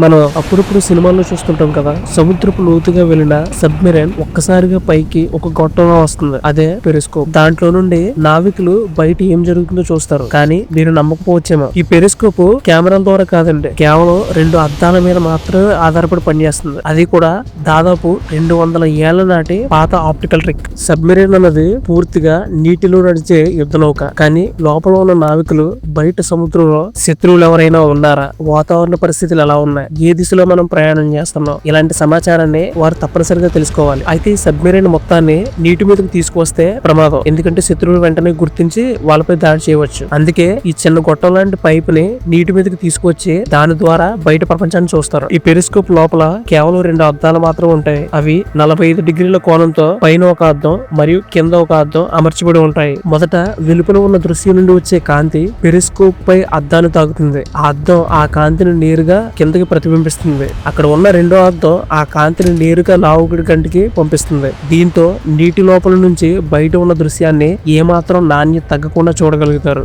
మనం అప్పుడప్పుడు సినిమాల్లో చూస్తుంటాం కదా సముద్రపు లోతుగా వెళ్ళిన సబ్మెరైన్ ఒక్కసారిగా పైకి ఒక గొట్టంలో వస్తుంది. అదే పెరిస్కోప్. దాంట్లో నుండి నావికులు బయట ఏం జరుగుతుందో చూస్తారు. కానీ మీరు నమ్మకపోవచ్చేమో. ఈ పెరిస్కోప్ కెమెరాల ద్వారా కాదండి. కేవలం రెండు అద్దాల మీద మాత్రమే ఆధారపడి పనిచేస్తుంది. అది కూడా దాదాపు రెండు వందల ఏళ్ళ నాటి పాత ఆప్టికల్ ట్రిక్. సబ్మెరైన్ అన్నది పూర్తిగా నీటిలో నడిచే యుద్ధ నౌక కానీ లోపల ఉన్న నావికులు బయట సముద్రంలో శత్రువులు ఎవరైనా ఉన్నారా? వాతావరణ పరిస్థితులు ఎలా ఉన్నాయి? ఏ దిశలో మనం ప్రయాణం చేస్తున్నాం? ఇలాంటి సమాచారాన్ని వారు తప్పనిసరిగా తెలుసుకోవాలి. అయితే ఈ సబ్మెరైన్ మొత్తాన్ని నీటి మీదకి తీసుకువస్తే ప్రమాదం. ఎందుకంటే శత్రువులు వెంటనే గుర్తించి వాళ్ళపై దాడి చేయవచ్చు. అందుకే ఈ చిన్న గొట్టం లాంటి పైప్ని నీటి మీదకి తీసుకొచ్చి దాని ద్వారా బయట ప్రపంచాన్ని చూస్తారు. ఈ పెరిస్కోప్ లోపల కేవలం రెండు అద్దాలు మాత్రం ఉంటాయి. అవి నలభై ఐదు డిగ్రీల కోణంతో పైన ఒక అద్దం మరియు కింద ఒక అద్దం అమర్చబడి ఉంటాయి. మొదట వెలుపల ఉన్న దృశ్యం నుండి వచ్చే కాంతి పెరిస్కోప్ పై అద్దాన్ని తాకుతుంది. ఆ అద్దం ఆ కాంతిని నేరుగా కిందకి ప్రతిబింబిస్తుంది. అక్కడ ఉన్న రెండో అద్దం ఆ కాంతిని నేరుగా లావుగుడి కంటికి పంపిస్తుంది. దీంతో నీటి లోపల నుంచి బయట ఉన్న దృశ్యాన్ని ఏమాత్రం నాణ్యత తగ్గకుండా చూడగలుగుతారు.